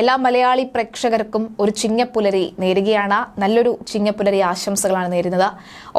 എല്ലാ മലയാളി പ്രേക്ഷകർക്കും ഒരു ചിങ്ങപ്പുലരി നേരുകയാണ്. നല്ലൊരു ചിങ്ങപ്പുലരി ആശംസകളാണ് നേരുന്നത്.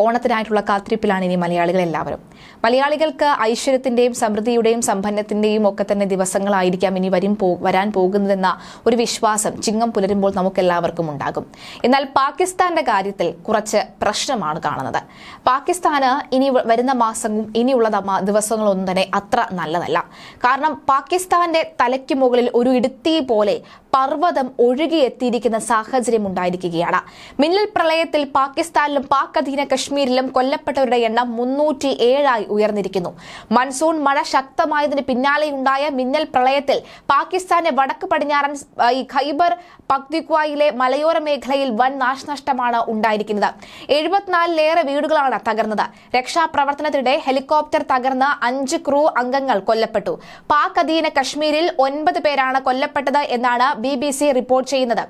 ഓണത്തിനായിട്ടുള്ള കാത്തിരിപ്പിലാണ് ഇനി മലയാളികൾ എല്ലാവരും. മലയാളികൾക്ക് ഐശ്വര്യത്തിന്റെയും സമൃദ്ധിയുടെയും സമ്പന്നത്തിന്റെയും ഒക്കെ തന്നെ ദിവസങ്ങളായിരിക്കാം ഇനി വരും വരാൻ പോകുന്നതെന്ന ഒരു വിശ്വാസം ചിങ്ങം പുലരുമ്പോൾ നമുക്ക് എല്ലാവർക്കും ഉണ്ടാകും. എന്നാൽ പാകിസ്ഥാന്റെ കാര്യത്തിൽ കുറച്ച് പ്രശ്നമാണ് കാണുന്നത്. പാകിസ്ഥാന് ഇനി വരുന്ന മാസവും ഇനിയുള്ള ദിവസങ്ങളൊന്നും തന്നെ അത്ര നല്ലതല്ല. കാരണം പാകിസ്ഥാന്റെ തലയ്ക്ക് മുകളിൽ ഒരു ഇടുത്തി പോലെ പർവതം ഒഴുകിയെത്തിയിരിക്കുന്ന സാഹചര്യം ഉണ്ടായിരിക്കുകയാണ് മിന്നൽ പ്രളയത്തിൽ പാകിസ്ഥാനിലും പാക് അധീന കശ്മീരിലും കൊല്ലപ്പെട്ടവരുടെ എണ്ണം മുന്നൂറ്റി ഏഴായി ഉയർന്നിരിക്കുന്നു. മൺസൂൺ മഴ ശക്തമായതിന് പിന്നാലെയുണ്ടായ മിന്നൽ പ്രളയത്തിൽ പാകിസ്ഥാന്റെ വടക്ക് പടിഞ്ഞാറൻ ഈ ഖൈബർ പക്തിക്വായിലെ മലയോര മേഖലയിൽ വൻ നാശനഷ്ടമാണ് ഉണ്ടായിരിക്കുന്നത്. എഴുപത്തിനാലിലേറെ വീടുകളാണ് തകർന്നത്. രക്ഷാപ്രവർത്തനത്തിനിടെ ഹെലികോപ്റ്റർ തകർന്ന് അഞ്ച് ക്രൂ അംഗങ്ങൾ കൊല്ലപ്പെട്ടു. പാക് അധീന കശ്മീരിൽ ഒൻപത് പേരാണ് കൊല്ലപ്പെട്ടത് എന്നാണ് ബി റിപ്പോർട്ട് ചെയ്യുന്നത്.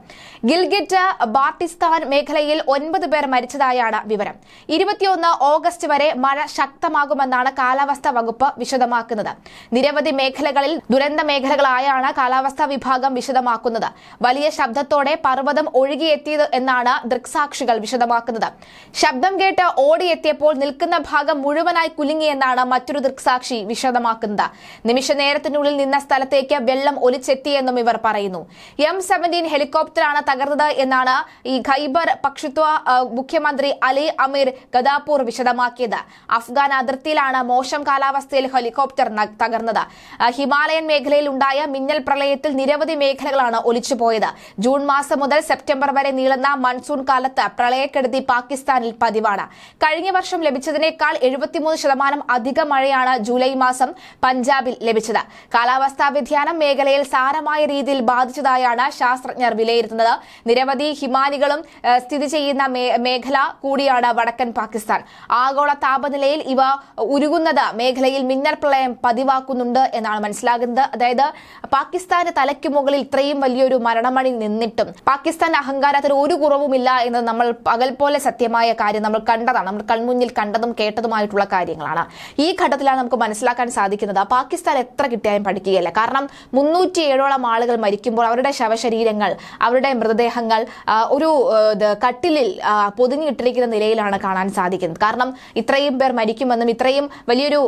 ഗിൽഗിറ്റ് ബാർട്ടിസ്ഥാൻ മേഖലയിൽ ഒൻപത് പേർ മരിച്ചതായാണ് വിവരം. ഇരുപത്തിയൊന്ന് ഓഗസ്റ്റ് വരെ മഴ ശക്തമാകുമെന്നാണ് കാലാവസ്ഥാ വകുപ്പ് വിശദമാക്കുന്നത്. നിരവധി മേഖലകളിൽ ദുരന്ത മേഖലകളായാണ് കാലാവസ്ഥാ വിഭാഗം വിശദമാക്കുന്നത്. വലിയ ശബ്ദത്തോടെ പർവതം ഒഴുകിയെത്തിയത് എന്നാണ് ദൃക്സാക്ഷികൾ വിശദമാക്കുന്നത്. ശബ്ദം കേട്ട് ഓടിയെത്തിയപ്പോൾ നിൽക്കുന്ന ഭാഗം മുഴുവനായി കുലുങ്ങിയെന്നാണ് മറ്റൊരു ദൃക്സാക്ഷി വിശദമാക്കുന്നത്. നിമിഷ നേരത്തിനുള്ളിൽ നിന്ന സ്ഥലത്തേക്ക് വെള്ളം ഒലിച്ചെത്തിയെന്നും ഇവർ പറയുന്നു. എം സെവന്റീൻ ഹെലികോപ്റ്ററാണ് തകർന്നത് എന്നാണ് ഈ ഖൈബർ പക്ഷിത്വ മുഖ്യമന്ത്രി അലി അമീർ ഗദാപൂർ വിശദമാക്കിയത്. അഫ്ഗാൻ അതിർത്തിയിലാണ് മോശം കാലാവസ്ഥയിൽ ഹെലികോപ്റ്റർ തകർന്നത്. ഹിമാലയൻ മേഖലയിൽ ഉണ്ടായ മിന്നൽ പ്രളയത്തിൽ നിരവധി മേഖലകളാണ് ഒലിച്ചുപോയത്. ജൂൺ മാസം മുതൽ സെപ്റ്റംബർ വരെ നീളുന്ന മൺസൂൺ കാലത്ത് പ്രളയക്കെടുതി പാകിസ്ഥാനിൽ പതിവാണ്. കഴിഞ്ഞ വർഷം ലഭിച്ചതിനേക്കാൾ എഴുപത്തിമൂന്ന് ശതമാനം അധിക മഴയാണ് ജൂലൈ മാസം പഞ്ചാബിൽ ലഭിച്ചത്. കാലാവസ്ഥാ വ്യതിയാനം മേഖലയിൽ സാരമായ രീതിയിൽ ബാധിച്ചതായാണ് ശാസ്ത്രജ്ഞർ വിലയിരുത്തുന്നത്. നിരവധി ഹിമാനികളും സ്ഥിതി ചെയ്യുന്ന മേഖല കൂടിയാണ് വടക്കൻ പാകിസ്ഥാൻ. ആഗോള താപനിലയിൽ ഇവ ഉരുകുന്നത് മേഖലയിൽ മിന്നൽ പ്രളയം പതിവാക്കുന്നുണ്ട് എന്നാണ് മനസ്സിലാകുന്നത്. അതായത് പാകിസ്ഥാന്റെ തലയ്ക്ക് മുകളിൽ ഇത്രയും വലിയൊരു മരണമണി നിന്നിട്ടും പാകിസ്ഥാൻ അഹങ്കാരത്തിൽ ഒരു കുറവുമില്ല എന്ന് നമ്മൾ പകൽ പോലെ സത്യമായ കാര്യം നമ്മൾ കണ്ടതാണ്. നമ്മൾ കൺമുന്നിൽ കണ്ടതും കേട്ടതുമായിട്ടുള്ള കാര്യങ്ങളാണ്. ഈ ഘട്ടത്തിലാണ് നമുക്ക് മനസ്സിലാക്കാൻ സാധിക്കുന്നത് പാകിസ്ഥാൻ എത്ര കിട്ടിയാലും പഠിക്കുകയില്ല. കാരണം മുന്നൂറ്റി ഏഴോളം ആളുകൾ മരിക്കുമ്പോൾ അവരുടെ ശവശരീരങ്ങൾ അവരുടെ മൃതദേഹങ്ങൾ ഒരു കട്ടിലിൽ പൊതിഞ്ഞിട്ടിരിക്കുന്ന നിലയിലാണ് കാണാൻ സാധിക്കുന്നത്. കാരണം ഇത്രയും പേർ മരിക്കുമെന്നും ഇത്രയും വലിയൊരു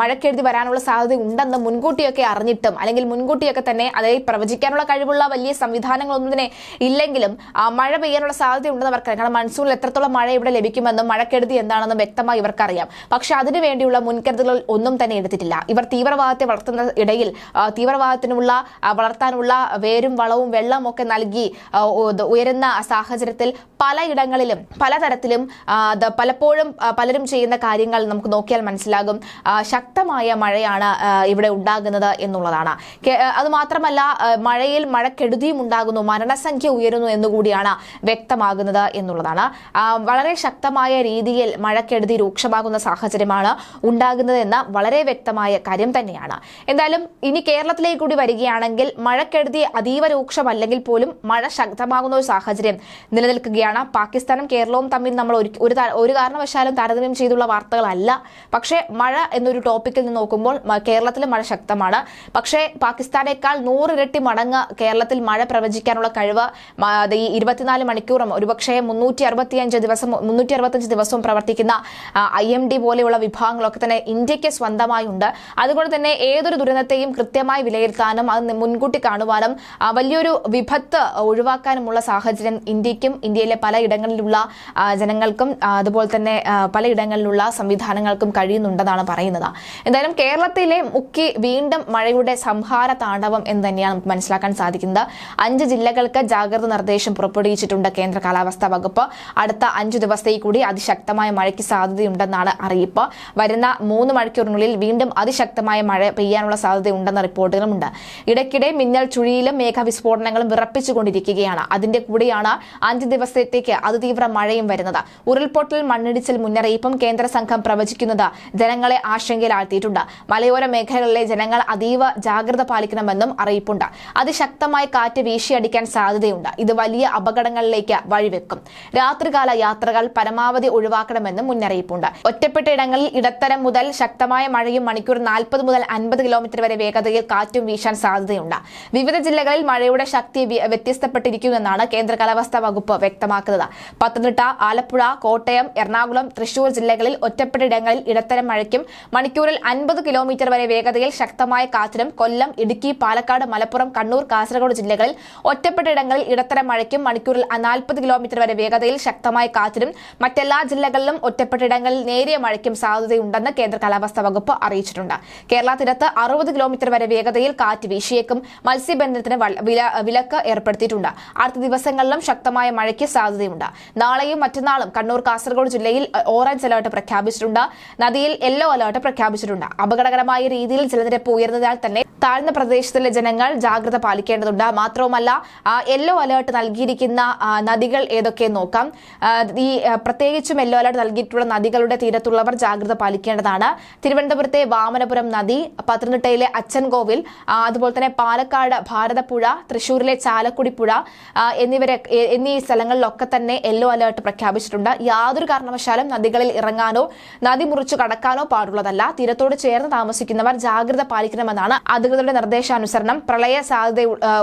മഴക്കെഴുതി വരാനുള്ള സാധ്യത ഉണ്ടെന്നും മുൻകൂട്ടിയൊക്കെ അറിഞ്ഞിട്ടും അല്ലെങ്കിൽ മുൻകൂട്ടിയൊക്കെ തന്നെ അതായത് പ്രവചിക്കാനുള്ള കഴിവുള്ള വലിയ സംവിധാനങ്ങളൊന്നും തന്നെ ഇല്ലെങ്കിലും മഴ പെയ്യാനുള്ള സാധ്യത ഉണ്ടെന്ന് അവർക്കറിയാം കാരണം മൺസൂണിൽ എത്രത്തോളം മഴ ഇവിടെ ലഭിക്കുമെന്നും മഴക്കെടുതി എന്താണെന്നും വ്യക്തമായി ഇവർക്കറിയാം. പക്ഷെ അതിനു വേണ്ടിയുള്ള മുൻകരുതലുകൾ ഒന്നും തന്നെ എടുത്തിട്ടില്ല. ഇവർ തീവ്രവാദത്തെ വളർത്തുന്ന ഇടയിൽ തീവ്രവാദത്തിനുള്ള വളർത്താനുള്ള വേരും വളവും വെള്ളവും ഒക്കെ നൽകി ഉയരുന്ന സാഹചര്യത്തിൽ പലയിടങ്ങളിലും പലതരത്തിലും പലപ്പോഴും പലരും ചെയ്യുന്ന കാര്യങ്ങൾ നമുക്ക് നോക്കിയാൽ മനസ്സിലാകും. ശക്തമായ മഴയാണ് ഇവിടെ ഉണ്ടാകുന്നത് എന്നുള്ളതാണ്. അതുമാത്രമല്ല അത് മഴയിൽ മഴക്കെടുതിയും ഉണ്ടാകുന്നു മരണസംഖ്യ ഉയരുന്നു എന്നുകൂടിയാണ് വ്യക്തമാകുന്നത് എന്നുള്ളതാണ്. വളരെ ശക്തമായ രീതിയിൽ മഴക്കെടുതി രൂക്ഷമാകുന്ന സാഹചര്യമാണ് ഉണ്ടാകുന്നത് എന്ന വളരെ വ്യക്തമായ കാര്യം തന്നെയാണ്. എന്തായാലും ഇനി കേരളത്തിലേക്ക് കൂടി വരികയാണെങ്കിൽ മഴക്കെടുതി അതീവ രൂക്ഷമല്ലെങ്കിൽ പോലും മഴ ശക്തമാകുന്ന ഒരു സാഹചര്യം നിലനിൽക്കുകയാണ്. പാകിസ്ഥാനും കേരളവും തമ്മിൽ നമ്മൾ ഒരു ഒരു കാരണവശാലും താരതമ്യം ചെയ്തുള്ള വാർത്തകളല്ല. പക്ഷേ മഴ എന്നൊരു ടോപ്പിക്കിൽ നിന്ന് നോക്കുമ്പോൾ കേരളത്തിൽ മഴ ശക്തമാണ്. പക്ഷേ പാകിസ്ഥാനേക്കാൾ നൂറിരട്ടി മടങ്ങ് കേരളത്തിൽ മഴ പ്രവചിക്കാനുള്ള കഴിവ് ഈ ഇരുപത്തിനാല് മണിക്കൂറും ഒരുപക്ഷെ മുന്നൂറ്റി അറുപത്തിയഞ്ച് ദിവസം മുന്നൂറ്റി അറുപത്തഞ്ച് ദിവസവും പ്രവർത്തിക്കുന്ന ഐ എം ഡി പോലെയുള്ള വിഭാഗങ്ങളൊക്കെ തന്നെ ഇന്ത്യയ്ക്ക് സ്വന്തമായുണ്ട്. അതുകൊണ്ട് തന്നെ ഏതൊരു ദുരന്തത്തെയും കൃത്യമായി വിലയിരുത്താനും അത് മുൻകൂട്ടി കാണുവാനും വലിയൊരു വിപത്ത് ഒഴിവാക്കാനുമുള്ള സാഹചര്യം ഇന്ത്യക്കും ഇന്ത്യയിലെ പലയിടങ്ങളിലുള്ള ജനങ്ങൾക്കും അതുപോലെ തന്നെ പല പലയിടങ്ങളിലുള്ള സംവിധാനങ്ങൾക്കും കഴിയുന്നുണ്ടെന്നാണ് പറയുന്നത്. എന്തായാലും കേരളത്തിലെ മുക്കി വീണ്ടും മഴയുടെ സംഹാര താണ്ഡവം എന്ന് തന്നെയാണ് നമുക്ക് മനസ്സിലാക്കാൻ സാധിക്കുന്നത്. അഞ്ച് ജില്ലകൾക്ക് ജാഗ്രത നിർദ്ദേശം പുറപ്പെടുവിച്ചിട്ടുണ്ട് കേന്ദ്ര കാലാവസ്ഥാ വകുപ്പ്. അടുത്ത അഞ്ചു ദിവസത്തേക്ക് കൂടി അതിശക്തമായ മഴയ്ക്ക് സാധ്യതയുണ്ടെന്നാണ് അറിയിപ്പ്. വരുന്ന മൂന്ന് മണിക്കൂറിനുള്ളിൽ വീണ്ടും അതിശക്തമായ മഴ പെയ്യാനുള്ള സാധ്യതയുണ്ടെന്ന റിപ്പോർട്ടുകളുമുണ്ട്. ഇടയ്ക്കിടെ മിന്നൽ ചുഴിയിലും മേഘ മേഘ വിസ്ഫോടനങ്ങളും വിറപ്പിച്ചുകൊണ്ടിരിക്കുകയാണ്. അതിന്റെ കൂടെയാണ് അഞ്ച് ദിവസത്തേക്ക് അതിതീവ്ര മഴയും വരുന്നത്. ഉരുൾപൊട്ടൽ മണ്ണിടിച്ചിൽ മുന്നറിയിപ്പും കേന്ദ്ര സംഘം പ്രവചിക്കുന്നത് ജനങ്ങളെ ആശങ്കയിലാഴ്ത്തിയിട്ടുണ്ട്. മലയോര മേഖലകളിലെ ജനങ്ങൾ അതീവ ജാഗ്രത പാലിക്കണമെന്നും അറിയിപ്പുണ്ട്. അതിശക്തമായ കാറ്റ് വീശിയടിക്കാൻ സാധ്യതയുണ്ട്. ഇത് വലിയ അപകടങ്ങളിലേക്ക് വഴിവെക്കും. രാത്രികാല യാത്രകൾ പരമാവധി ഒഴിവാക്കണമെന്നും മുന്നറിയിപ്പുണ്ട്. ഒറ്റപ്പെട്ട ഇടങ്ങളിൽ ഇടത്തരം മുതൽ ശക്തമായ മഴയും മണിക്കൂർ നാൽപ്പത് മുതൽ അൻപത് കിലോമീറ്റർ വരെ വേഗതയിൽ കാറ്റും വീശാൻ സാധ്യതയുണ്ട്. വിവിധ ജില്ലകളിൽ മഴയുടെ ശക്തി വ്യ- വ്യത്യസ്തപ്പെട്ടിരിക്കുമെന്നാണ് കേന്ദ്ര കാലാവസ്ഥാ വകുപ്പ് വ്യക്തമാക്കുന്നത്. പത്തനംതിട്ട ആലപ്പുഴ കോട്ടയം എറണാകുളം തൃശൂർ ജില്ലകളിൽ ഒറ്റപ്പെട്ട ഇടങ്ങളിൽ ഇടത്തരം മഴയ്ക്കും മണിക്കൂറിൽ അൻപത് കിലോമീറ്റർ വരെ വേഗതയിൽ ശക്തമായ കാറ്റിനും കൊല്ലം ഇടുക്കി പാലക്കാട് മലപ്പുറം കണ്ണൂർ കാസർഗോഡ് ജില്ലകളിൽ ഒറ്റപ്പെട്ട ഇടങ്ങളിൽ ഇടത്തരം മഴയ്ക്കും മണിക്കൂറിൽ നാൽപ്പത് കിലോമീറ്റർ വരെ വേഗതയിൽ ശക്തമായ കാറ്റിനും മറ്റെല്ലാ ജില്ലകളിലും ഒറ്റപ്പെട്ട ഇടങ്ങളിൽ നേരിയ മഴയ്ക്കും സാധ്യതയുണ്ടെന്ന് കേന്ദ്ര കാലാവസ്ഥാ വകുപ്പ് അറിയിച്ചിട്ടുണ്ട്. കേരള തീരത്ത് അറുപത് കിലോമീറ്റർ വരെ വേഗതയിൽ കാറ്റ് വീശിയേക്കും. മത്സ്യബന്ധനത്തിന് വില- വിലക്ക് ഏർപ്പെടുത്തിയിട്ടുണ്ട്. അടുത്ത ദിവസങ്ങളിലും ശക്തമായ മഴയ്ക്ക് സാധ്യതയുണ്ട്. നാളെയും മറ്റന്നാളും കണ്ണൂർ കാസർഗോഡ് ജില്ലയിൽ ഓറഞ്ച് അലർട്ട് പ്രഖ്യാപിച്ചിട്ടുണ്ട്. നദിയിൽ യെല്ലോ അലർട്ട് പ്രഖ്യാപിച്ചിട്ടുണ്ട്. അപകടകരമായ രീതിയിൽ ജലനിരപ്പ് ഉയർന്നതിനാൽ തന്നെ താഴ്ന്ന പ്രദേശത്തിലെ ജനങ്ങൾ ജാഗ്രത പാലിക്കേണ്ടതുണ്ട്. മാത്രവുമല്ല യെല്ലോ അലർട്ട് നൽകിയിരിക്കുന്ന നദികൾ ഏതൊക്കെ നോക്കാം. ഈ പ്രത്യേകിച്ചും യെല്ലോ അലർട്ട് നൽകിയിട്ടുള്ള നദികളുടെ തീരത്തുള്ളവർ ജാഗ്രത പാലിക്കേണ്ടതാണ്. തിരുവനന്തപുരത്തെ വാമനപുരം നദി പത്തനംതിട്ടയിലെ അച്ചൻകോവിൽ അതുപോലെ തന്നെ പാലക്കാട് ഭാരതപ്പുഴ തൃശൂരിലെ ചാലക്കുടി പുഴ എന്നിവരെ എന്നീ സ്ഥലങ്ങളിലൊക്കെ തന്നെ യെല്ലോ അലേർട്ട് പ്രഖ്യാപിച്ചിട്ടുണ്ട്. യാതൊരു കാരണവശാലും നദികളിൽ ഇറങ്ങാനോ നദി മുറിച്ചു കടക്കാനോ പാടുള്ളതല്ല. തീരത്തോട് ചേർന്ന് താമസിക്കുന്നവർ ജാഗ്രത പാലിക്കണമെന്നാണ് അധികൃതരുടെ നിർദ്ദേശാനുസരണം. പ്രളയ സാധ്യത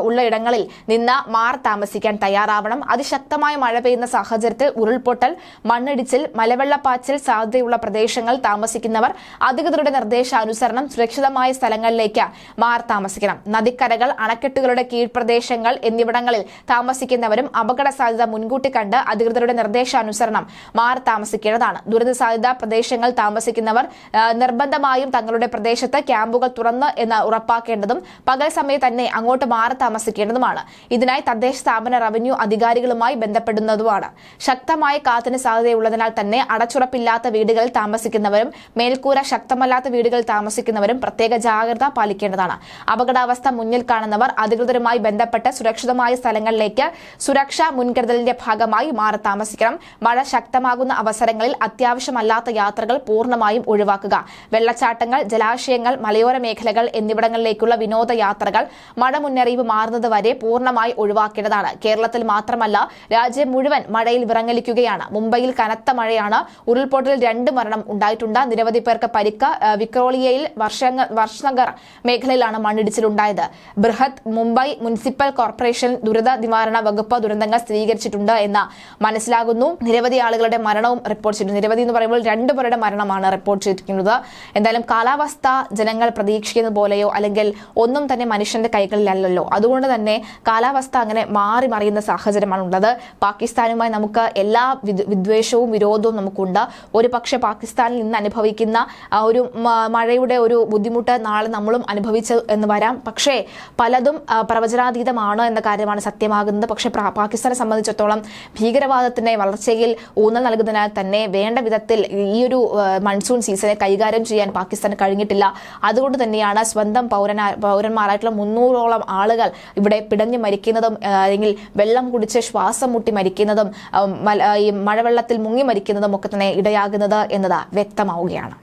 ഉള്ള ഇടങ്ങളിൽ നിന്ന് മാറി താമസിക്കാൻ തയ്യാറാവണം. അതിശക്തമായ മഴ പെയ്യുന്ന സാഹചര്യത്തിൽ ഉരുൾപൊട്ടൽ മണ്ണിടിച്ചിൽ മലവെള്ളപ്പാച്ചിൽ സാധ്യതയുള്ള പ്രദേശങ്ങൾ താമസിക്കുന്നവർ അധികൃതരുടെ നിർദ്ദേശാനുസരണം സുരക്ഷിതമായ സ്ഥലങ്ങളിലേക്ക് മാറി താമസിക്കണം. നദിക്കരകൾ അണക്കെട്ടുകളുടെ കീഴ്പ്രദേശങ്ങൾ എന്നിവിടങ്ങളിൽ താമസിക്കുന്നവരും അപകട സാധ്യത മുൻകൂട്ടി കണ്ട് അധികൃതരുടെ നിർദ്ദേശാനുസരണം മാറി താമസിക്കേണ്ടതാണ്. ദുരിത സാധ്യതാ പ്രദേശങ്ങൾ താമസിക്കുന്നവർ നിർബന്ധമായും തങ്ങളുടെ പ്രദേശത്ത് ക്യാമ്പുകൾ തുറന്ന് എന്ന് ഉറപ്പാക്കേണ്ടതും പകൽ സമയത്ത് തന്നെ അങ്ങോട്ട് മാറി താമസിക്കേണ്ടതുമാണ്. ഇതിനായി തദ്ദേശ സ്ഥാപന റവന്യൂ അധികാരികളുമായി ബന്ധപ്പെടുന്നതുമാണ്. ശക്തമായ കാത്തിന് സാധ്യതയുള്ളതിനാൽ തന്നെ അടച്ചുറപ്പില്ലാത്ത വീടുകളിൽ താമസിക്കുന്നവരും മേൽക്കൂര ശക്തമല്ലാത്ത വീടുകളിൽ താമസിക്കുന്നവരും പ്രത്യേക ജാഗ്രത പാലിക്കേണ്ടതാണ്. അപകടാവസ്ഥ മുന്നിൽ കാണുന്നവർ അധികൃതരുമായി ബന്ധപ്പെട്ട് സുരക്ഷിതമായ സ്ഥലങ്ങളിലേക്ക് സുരക്ഷാ മുൻകരുതലിന്റെ ഭാഗമായി മാറി താമസിക്കണം. മഴ ശക്തമാകുന്ന അവസരങ്ങളിൽ അത്യാവശ്യമല്ലാത്ത യാത്രകൾ പൂർണമായും ഒഴിവാക്കുക. വെള്ളച്ചാട്ടങ്ങൾ ജലാശയങ്ങൾ മലയോര മേഖലകൾ എന്നിവിടങ്ങളിലേക്കുള്ള വിനോദയാത്രകൾ മഴ മുന്നറിയിപ്പ് മാറുന്നതുവരെ പൂർണമായി ഒഴിവാക്കേണ്ടതാണ്. കേരളത്തിൽ മാത്രമല്ല രാജ്യം മുഴുവൻ മഴയിൽ വിറങ്ങലിക്കുകയാണ്. മുംബൈയിൽ കനത്ത മഴയാണ്. ഉരുൾപൊട്ടലിൽ രണ്ട് മരണം ഉണ്ടായിട്ടുണ്ട്. നിരവധി പേർക്ക് പരിക്ക് വിക്രോളിയയിൽ വർഷങ്ങ വർഷനഗർ മേഖലയിലാണ് മണ്ണിടിച്ചിലുണ്ടായത്. ബൃഹത് മുംബൈ മുനിസിപ്പൽ കോർപ്പറേഷൻ ദുരിത നിവാരണ വകുപ്പ് ദുരന്തങ്ങൾ സ്ഥിരീകരിച്ചിട്ടുണ്ട് എന്ന് മനസ്സിലാകുന്നു. നിരവധി ആളുകളുടെ മരണവും റിപ്പോർട്ട് ചെയ്തിട്ടുണ്ട്. നിരവധി എന്ന് പറയുമ്പോൾ രണ്ടുപേരുടെ മരണമാണ് റിപ്പോർട്ട് ചെയ്തിരിക്കുന്നത്. എന്തായാലും കാലാവസ്ഥ ജനങ്ങൾ പ്രതീക്ഷിക്കുന്ന പോലെയോ അല്ലെങ്കിൽ ഒന്നും തന്നെ മനുഷ്യന്റെ കൈകളിലല്ലല്ലോ. അതുകൊണ്ട് തന്നെ കാലാവസ്ഥ അങ്ങനെ മാറി മറിയുന്ന സാഹചര്യമാണ് ഉള്ളത്. പാകിസ്ഥാനുമായി നമുക്ക് എല്ലാ വിദ്വേഷവും വിരോധവും നമുക്കുണ്ട്. ഒരു പക്ഷേ പാകിസ്ഥാനിൽ നിന്ന് അനുഭവിക്കുന്ന ഒരു മഴയുടെ ഒരു ബുദ്ധിമുട്ട് നാളെ നമ്മളും അനുഭവിച്ചു എന്ന് വരാം. പക്ഷേ പലതും പ്രവചനാതീതമാണ് എന്ന കാര്യമാണ് സത്യമാകുന്നത്. പക്ഷേ പാകിസ്ഥാനെ സംബന്ധിച്ചിടത്തോളം ഭീകരവാദത്തിന്റെ വളർച്ചയിൽ ഊന്നൽ നൽകുന്നതിനാൽ തന്നെ വേണ്ട വിധത്തിൽ ഈ ഒരു മൺസൂൺ സീസണെ കൈകാര്യം ചെയ്യാൻ പാകിസ്ഥാന് കഴിഞ്ഞിട്ടില്ല. അതുകൊണ്ട് തന്നെയാണ് സ്വന്തം പൗരനാ പൗരന്മാരായിട്ടുള്ള മുന്നൂറോളം ആളുകൾ ഇവിടെ പിടഞ്ഞു മരിക്കുന്നതും അല്ലെങ്കിൽ വെള്ളം കുടിച്ച് ശ്വാസം മുട്ടി മരിക്കുന്നതും ഈ മഴവെള്ളത്തിൽ മുങ്ങി മരിക്കുന്നതും ഒക്കെ തന്നെ ഇടയാകുന്നത് എന്നത് വ്യക്തമാവുകയാണ്.